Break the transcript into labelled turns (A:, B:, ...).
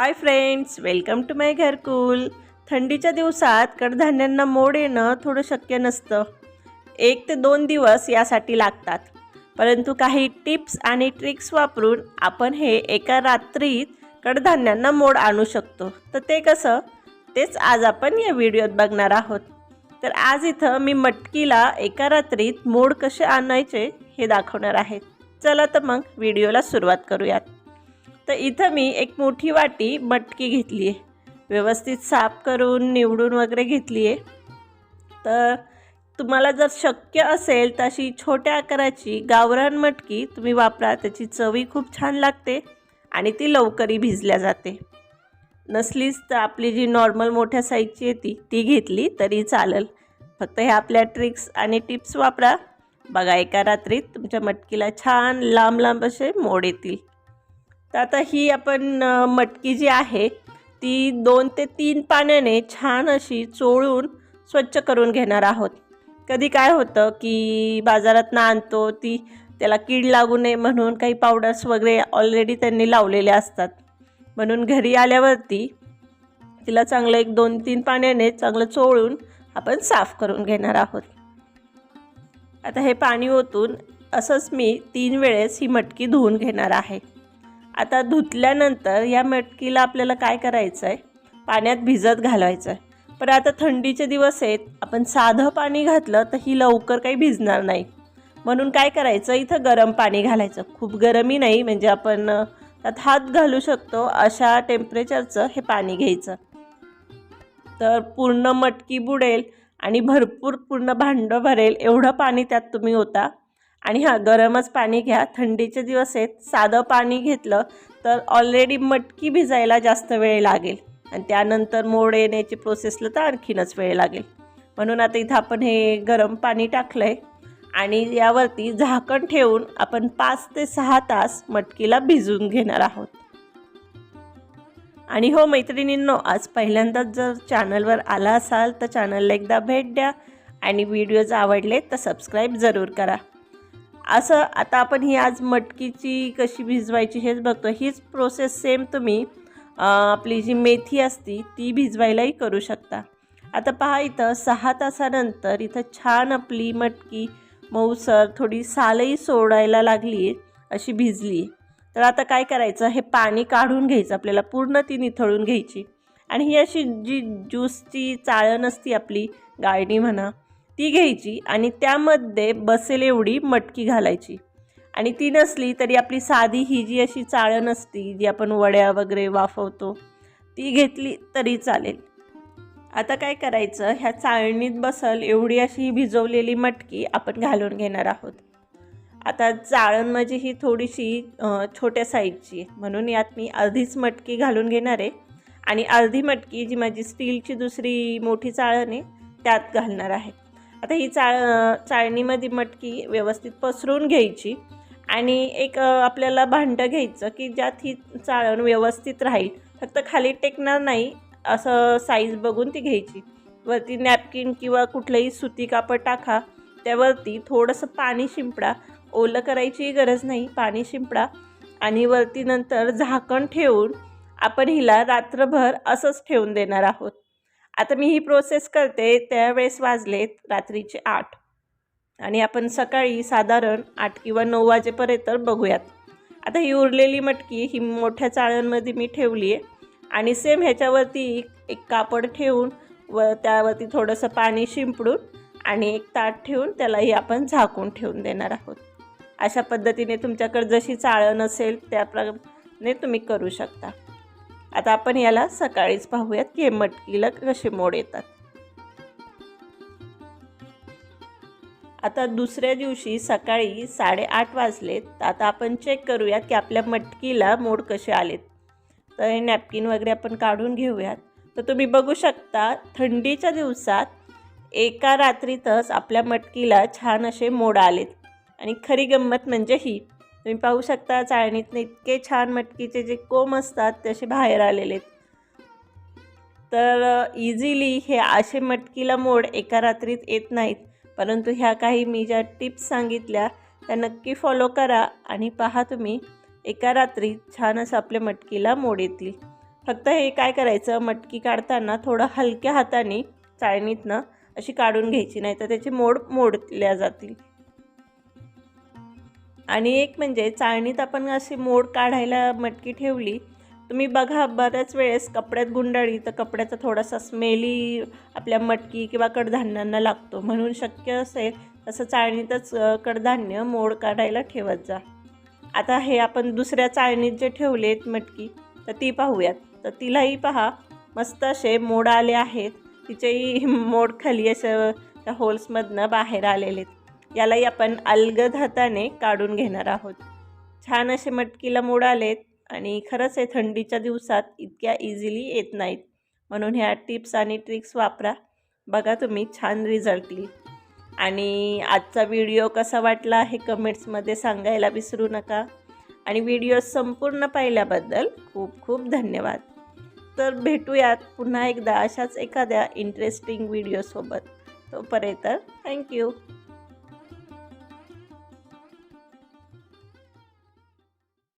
A: Hi friends welcome to my Gharkul. थंडीच्या दिवसात कडधान्यांना मोड येणं थोडं शक्य नसतं. एक ते दोन दिवस यासाठी लागतात. परंतु काही टिप्स आणि ट्रिक्स वापरून आपण हे एका रात्रीत कडधान्यांना मोड आणू शकतो. तर ते कसं? तेच आज आपण या व्हिडिओत बघणार आहोत. तर आज इथं मी मटकीला एका रात्रीत मोड कसे आणायचे हे दाखवणार आहे. चला तर मग व्हिडिओला सुरुवात करूयात. तर इथं मी एक मोठी वाटी मटकी घेतली आहे. व्यवस्थित साफ करून निवडून वगैरे घेतली आहे. तर तुम्हाला जर शक्य असेल तर अशी छोट्या आकाराची गावरान मटकी तुम्ही वापरा. त्याची चवी खूप छान लागते आणि ती लवकरही भिजल्या जाते. नसलीच तर आपली जी नॉर्मल मोठ्या साईजची आहे ती ती घेतली तरी चालेल. फक्त ह्या आपल्या ट्रिक्स आणि टिप्स वापरा. बघा एका रात्रीत तुमच्या मटकीला छान लांब लांब असे मोड येतील. तर आता ही आपण मटकी जी आहे ती दोन ते तीन पाण्याने छान अशी चोळून स्वच्छ करून घेणार आहोत. कधी काय होतं की बाजारात ना आणतो ती त्याला कीड लागू नये म्हणून काही पावडर्स वगैरे ऑलरेडी त्यांनी लावलेले असतात. म्हणून घरी आल्यावरती तिला चांगलं एक दोन तीन पाण्याने चांगलं चोळून आपण साफ करून घेणार आहोत. आता हे पाणी ओतून असंच मी तीन वेळेस ही मटकी धुवून घेणार आहे. आता धुतल्यानंतर या मटकीला आपल्याला काय करायचं आहे पाण्यात भिजत घालवायचं आहे पण आता थंडीचे दिवस आहेत. आपण साधं पाणी घातलं तर ही लवकर काही भिजणार नाही. म्हणून काय करायचं? इथं गरम पाणी घालायचं. खूप गरमही नाही म्हणजे आपण त्यात हात घालू शकतो. अशा टेम्परेचरचं हे पाणी घ्यायचं. तर पूर्ण मटकी बुडेल आणि भरपूर पूर्ण भांडं भरेल. एवढं पाणी त्यात तुम्ही होता आणि हां गरमच पाणी घ्या. थंडीचे दिवस आहेत. साधं पाणी घेतलं तर ऑलरेडी मटकी भिजायला जास्त वेळ लागेल. आणि त्यानंतर मोड येण्याची प्रोसेसला तर आणखीनच वेळ लागेल. म्हणून आता इथं आपण हे गरम पाणी टाकलं आहे आणि यावरती झाकण ठेवून आपण पाच ते सहा तास मटकीला भिजवून घेणार आहोत. आणि हो मैत्रिणींनो आज पहिल्यांदाच जर चॅनलवर आला असाल तर चॅनलला एकदा भेट द्या. आणि व्हिडिओज आवडले तर सबस्क्राईब जरूर करा. असं आता आपण ही आज मटकीची कशी भिजवायची हेच बघतो. हीच प्रोसेस सेम तुम्ही आपली जी मेथी असती ती भिजवायलाही करू शकता. आता पहा इथं सहा तासानंतर इथं छान आपली मटकी मऊसर थोडी सालही सोडायला लागली आहे अशी भिजली तर आता काय करायचं? हे पाणी काढून घ्यायचं आपल्याला पूर्ण ती निथळून घ्यायची. आणि ही अशी जी ज्यूसची चाळण असती आपली गाळणी म्हणा ती घ्यायची आणि त्यामध्ये बसेल एवढी मटकी घालायची. आणि ती नसली तरी आपली साधी ही जी अशी चाळण असती जी आपण वड्या वगैरे वाफवतो ती घेतली तरी चालेल. आता काय करायचं? ह्या चाळणीत बसल एवढी अशी ही भिजवलेली मटकी आपण घालून घेणार आहोत. आता चाळण म्हणजे ही थोडीशी छोट्या साईजची आहे. म्हणून यात मी अर्धीच मटकी घालून घेणार आहे. आणि अर्धी मटकी जी माझी स्टीलची दुसरी मोठी चाळण आहे त्यात घालणार आहे. आता ही चाळ चाळणीमध्ये मटकी व्यवस्थित पसरून घ्यायची आणि एक आपल्याला भांडं घ्यायचं की ज्यात ही चाळण व्यवस्थित राहील. फक्त खाली टेकणार नाही असं साईज बघून ती घ्यायची. वरती नॅपकिन किंवा कुठलंही सुती कापड टाका त्यावरती थोडंसं पाणी शिंपडा. ओलं करायची गरज नाही पाणी शिंपडा. आणि वरती नंतर झाकण ठेवून आपण हिला रात्रभर असंच ठेवून देणार आहोत. आता मी ही प्रोसेस करते त्यावेळेस वाजलेत रात्रीचे आठ. आणि आपण सकाळी साधारण आठ किंवा नऊ वाजेपर्यंत बघूयात. आता ही उरलेली मटकी ही मोठ्या चाळणमध्ये मी ठेवली आहे. आणि सेम ह्याच्यावरती एक कापड ठेवून व त्यावरती थोडंसं पाणी शिंपडून आणि एक ताट ठेवून त्यालाही आपण झाकून ठेवून देणार आहोत. अशा पद्धतीने तुमच्याकडे जशी चाळण असेल त्याप्रमाणे तुम्ही करू शकता. आता आपण याला सकाळीच पाहूयात की हे मटकीला कसे मोड येतात. आता दुसऱ्या दिवशी सकाळी साडेआठ वाजलेत तर आता आपण चेक करूयात की आपल्या मटकीला मोड कसे आलेत. तर हे नॅपकिन वगैरे आपण काढून घेऊयात. तर तुम्ही बघू शकता थंडीच्या दिवसात एका रात्रीतच आपल्या मटकीला छान असे मोड आलेत. आणि खरी गंमत म्हणजे ही. तुम्ही पाहू शकता चाळणीतून इतके छान मटकीचे जे कोंब असतात ते असे बाहेर आलेले आहेत. तर इझिली हे असे मटकीला मोड एका रात्रीत येत नाहीत. परंतु ह्या काही मी ज्या टिप्स सांगितल्या त्या नक्की फॉलो करा आणि पहा तुम्ही एका रात्री छान असं आपल्या मटकीला मोड येतील. फक्त हे काय करायचं मटकी काढताना थोडं हलक्या हाताने चाळणीतनं अशी काढून घ्यायची नाही तर त्याचे मोड मोडल्या जातील. आणि एक म्हणजे चाळणीत आपण अशी मोड काढायला मटकी ठेवली तुम्ही बघा बऱ्याच वेळेस कपड्यात गुंडाळी तर कपड्याचा थोडासा स्मेली आपल्या मटकी किंवा कडधान्यांना लागतो. म्हणून शक्य असेल तसं चाळणीतच कडधान्य मोड काढायला ठेवत जा. आता हे आपण दुसऱ्या चाळणीत जे ठेवलेत मटकी तर ती पाहूयात. तर तिलाही पहा मस्त असे मोड आले आहेत. तिचेही मोड खाली असं त्या होल्समधनं बाहेर आलेले आहेत. यालाही आपण अलगद हाताने काढून घेणार आहोत. छान असे मटकीला मोड आलेत आणि खरंच हे थंडीच्या दिवसात इतक्या इझिली येत नाहीत. म्हणून ह्या टिप्स आणि ट्रिक्स वापरा. बघा तुम्ही छान रिझल्ट येईल आणि आजचा व्हिडिओ कसा वाटला हे कमेंट्समध्ये सांगायला विसरू नका. आणि व्हिडिओ संपूर्ण पाहिल्याबद्दल खूप खूप धन्यवाद. तर भेटूयात पुन्हा एकदा अशाच एखाद्या इंटरेस्टिंग व्हिडिओसोबत तोपर्यंत थँक्यू